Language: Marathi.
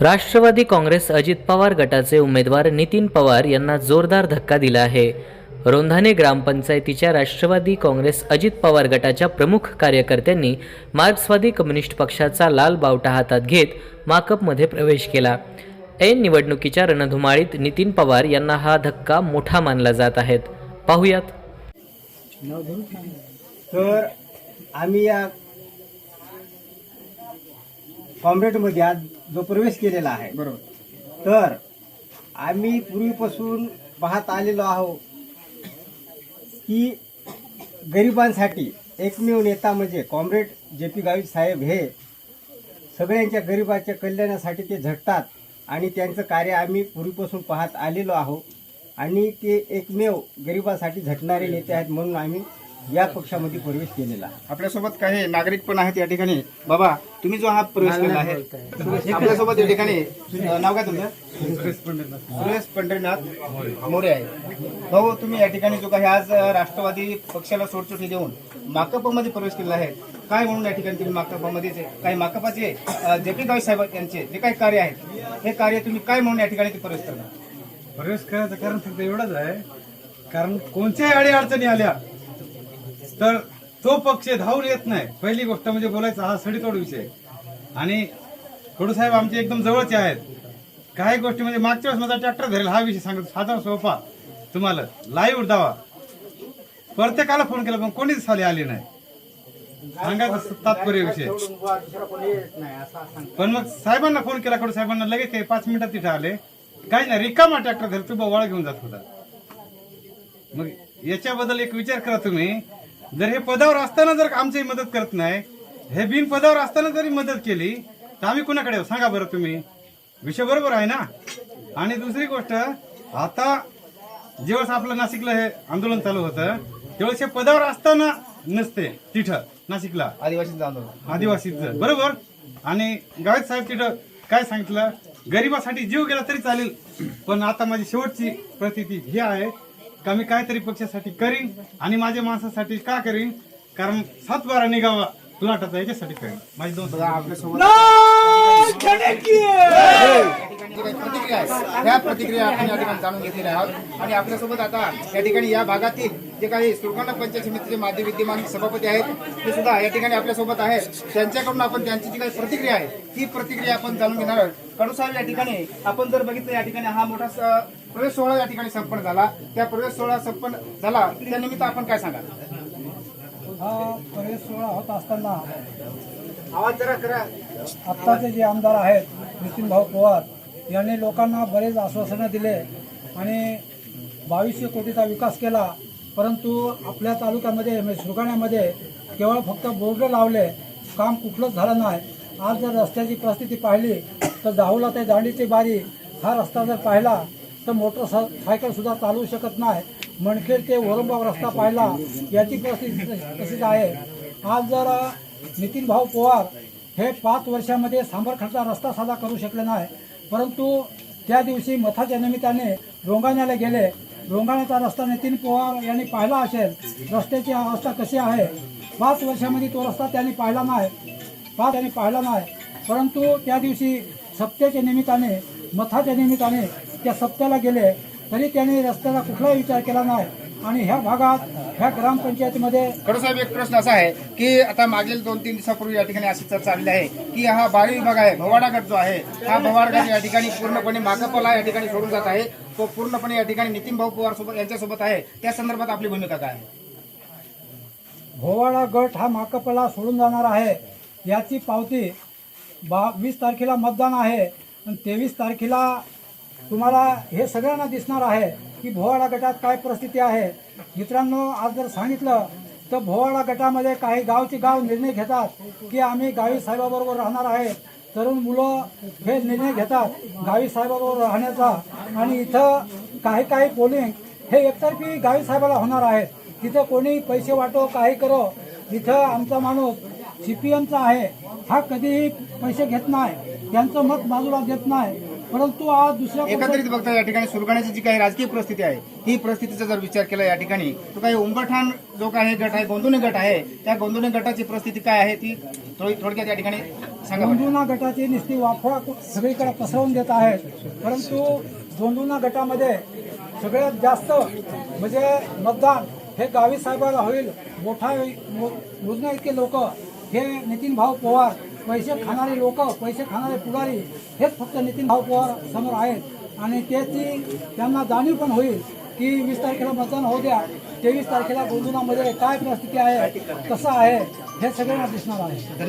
राष्ट्रवादी काँग्रेस अजित पवार गटाचे उमेदवार नितीन पवार यांना जोरदार धक्का दिला आहे. रोंधाने ग्रामपंचायतीच्या राष्ट्रवादी काँग्रेस अजित पवार गटाच्या प्रमुख कार्यकर्त्यांनी मार्क्सवादी कम्युनिस्ट पक्षाचा लाल बावटा हातात घेत माकपमध्ये प्रवेश केला. ऐन निवडणुकीच्या रणधुमाळीत नितीन पवार यांना हा धक्का मोठा मानला जात आहेत. पाहुयात. तर आम्ही या कॉम्रेडमध्ये आज जो प्रवेश केलेला आहे. बरोबर. तर आम्ही पूर्वीपासून पाहत आलेलो आहोत की गरिबांसाठी एकमेव नेता म्हणजे कॉम्रेड जे पी गावित साहेब हे सगळ्यांच्या गरिबाच्या कल्याणासाठी ते झटतात आणि त्यांचं कार्य आम्ही पूर्वीपासून पाहत आलेलो आहोत आणि ते एकमेव गरिबासाठी झटणारे नेते आहेत म्हणून आम्ही या पक्षामध्ये प्रवेश केलेला आपल्यासोबत काही नागरिक पण आहेत या ठिकाणी. बाबा तुम्ही जो हा प्रवेश केला आहे. आपल्यासोबत या ठिकाणी नाव काय तुमचं? सुरेश पंढरीनाथ. मोरे. आहे. भाऊ तुम्ही या ठिकाणी जो काही आज राष्ट्रवादी पक्षाला सोडचिठी देऊन माकपमध्ये प्रवेश केला आहे. काय म्हणून या ठिकाणी तुम्ही माकपमध्ये काही माकपाचे जे पी गावी साहेब यांचे जे काही कार्य आहे हे कार्य तुम्ही काय म्हणून या ठिकाणी प्रवेश करणार? प्रवेश करायचं कारण फक्त एवढंच आहे. कारण कोणत्याही अडी अडचणी आल्या तर तो पक्ष धावून येत नाही. पहिली गोष्ट म्हणजे बोलायचा हा सडीतोड विषय. आणि खडूसाहेब आमचे एकदम जवळचे आहेत. काही गोष्टी म्हणजे मागच्या वेळेस माझा ट्रॅक्टर धरेल हा विषय सांगतो. साधा सोपा. तुम्हाला लाईव्ह दावा. प्रत्येकाला फोन केला पण कोणीच साली आली नाही. सांगायचं तात्पर्य विषय. पण मग साहेबांना फोन केला कडू साहेबांना लगेच ते पाच मिनिटात तिथे आले. काही नाही रिकामा ट्रॅक्टर धरतो तू वाळ घेऊन जात होता. मग याच्याबद्दल एक विचार करा तुम्ही. जर हे पदावर असताना जर आमची मदत करत नाही हे बिन पदावर असताना जरी मदत केली तर आम्ही कुणाकडे? सांगा बरं तुम्ही. विषय बरोबर आहे ना? आणि दुसरी गोष्ट आता जेव्हा आपलं नाशिकला हे आंदोलन चालू होतं तेव्हा हे पदावर असताना नसते तिथं नाशिकला. आदिवासी आंदोलन. आदिवासीचं बरोबर? आणि गावित साहेब तिथं काय सांगितलं? गरिबासाठी जीव गेला तरी चालेल पण आता माझी शेवटची प्रतिती ही आहे का मी काहीतरी पक्षासाठी करीन आणि माझ्या माणसासाठी का करीन? कारण सात बारा निघावा तुलाटाचा याच्यासाठी करीन. माझी दोन आपल्यासोबत प्रतिक्रिया ह्या प्रतिक्रिया आपण या ठिकाणी जाणून घेतलेल्या आहोत. आणि आपल्यासोबत आता या ठिकाणी या भागातील जे काही सुरगाणा पंचायत समितीचे माजी विद्यमान सभापती आहेत ते सुद्धा या ठिकाणी आपल्यासोबत आहेत. त्यांच्याकडून आपण त्यांची जी काही प्रतिक्रिया आहे ती प्रतिक्रिया आपण जाणून घेणार आहोत. कडू साहेब या ठिकाणी आपण जर बघितलं या ठिकाणी हा मोठा प्रवेश सोहळा या ठिकाणी संपन्न झाला. त्या प्रवेश सोहळा संपन्न झाला. त्या निमित्त आपण काय सांगाल? हा प्रवेश सोहळा होत असताना आवाज जरा करा. आत्ताचे जे आमदार आहेत नितीन भाऊ पवार यांनी लोकांना बरेच आश्वासनं दिले आणि बावीसशे कोटीचा विकास केला. परंतु आपल्या तालुक्यामध्ये म्हणजे सुरगाण्यामध्ये केवळ फक्त बोर्ड लावले काम कुठलंच झालं नाही. आज जर रस्त्याची परिस्थिती पाहिली तर जाऊला ते दांडीची बारी हा रस्ता जर पाहिला तर मोटरसायकल सुद्धा चालवू शकत नाही. मणखेड ते वरंबाव रस्ता पाहिला याची परिस्थिती तशीच आहे. आज जर नितीन भाऊ पवार हे पाच वर्षामध्ये सांबरखडचा रस्ता साधा करू शकले नाही परंतु त्या दिवशी मथाच्या निमित्ताने रोंगाण्याला गेले. रोंगाण्याचा रस्ता नितीन पवार यांनी पाहिला असेल रस्त्याची अवस्था कशी आहे? पाच वर्षामध्ये तो रस्ता त्यांनी पाहिला नाही पाच त्यांनी पाहिला नाही. परंतु त्या दिवशी सप्त्याच्या निमित्ताने मथाच्या निमित्ताने त्या सप्त्याला गेले तरी त्यांनी रस्त्याचा कुठलाही विचार केला नाही. आणि ह्या भागात ह्या ग्रामपंचायतीमध्ये साहेब एक प्रश्न असा आहे की आता मागील दोन तीन दिवसापूर्वी या ठिकाणी अशी चर्चा आलेली आहे की हा बारी विभाग आहे भवाडा गट जो आहे हा भवाड गट या ठिकाणी पूर्णपणे मागापला या ठिकाणी सोडून जात आहे. तो पूर्णपणे या ठिकाणी नितीन भाऊ पवार सोबत यांच्यासोबत आहे. त्या संदर्भात आपली भूमिका काय आहे? भोवाडा गट हा माकपला सोडून जाणार आहे. याची पावती बा वीस तारखेला मतदान आहे. आणि तेवीस तारखेला तुम्हाला हे सगळ्यांना दिसणार आहे की भोवाडा गटात काय परिस्थिती आहे. मित्रांनो आज जर सांगितलं तर भोवाडा गटामध्ये काही गावचे गाव निर्णय घेतात की आम्ही गावी साहेबाबरोबर राहणार आहे. तरुण मुलं हे निर्णय घेतात गावी साहेबाबरोबर राहण्याचा. आणि इथं काही काही पोलिंग हे एकतर्फी गावी साहेबाला होणार आहेत. तिथं कोणी पैसे वाटो काही करो. इथं आमचा माणूस सीपीएमचा आहे. हा कधीही पैसे घेत नाही. त्यांचं मत बाजूला देत नाही. परंतु आज दुसऱ्या एकंदरीत बघता या ठिकाणी सुरगाण्याची जी काही राजकीय परिस्थिती आहे ही परिस्थितीचा जर विचार केला या ठिकाणी तर काही उंबरठाण जो काही गट आहे गोंदुने गट आहे त्या गोंदुने गटाची परिस्थिती काय आहे ती थोडी थोडक्यात या ठिकाणी सांगा. दोंदुना गटाची नुसती वाफवा सगळीकडे पसरवून देत आहेत परंतु दोंदुना गटामध्ये सगळ्यात जास्त म्हणजे मतदान हे गावी साहेबाला होईल मोठा योजना इतके लोक हे नितीन भाऊ पवार पैसे खाणारे लोक पैसे खाणारे पुढारी हेच फक्त नितीन भाऊ पवार समोर आहेत. आणि त्याची त्यांना जाणीव पण होईल की वीस तारखेला मतदान होऊ द्या. तेवीस तारखेला गोंदुनामध्ये काय परिस्थिती आहे कसं आहे हे सगळ्यांना दिसणार आहे.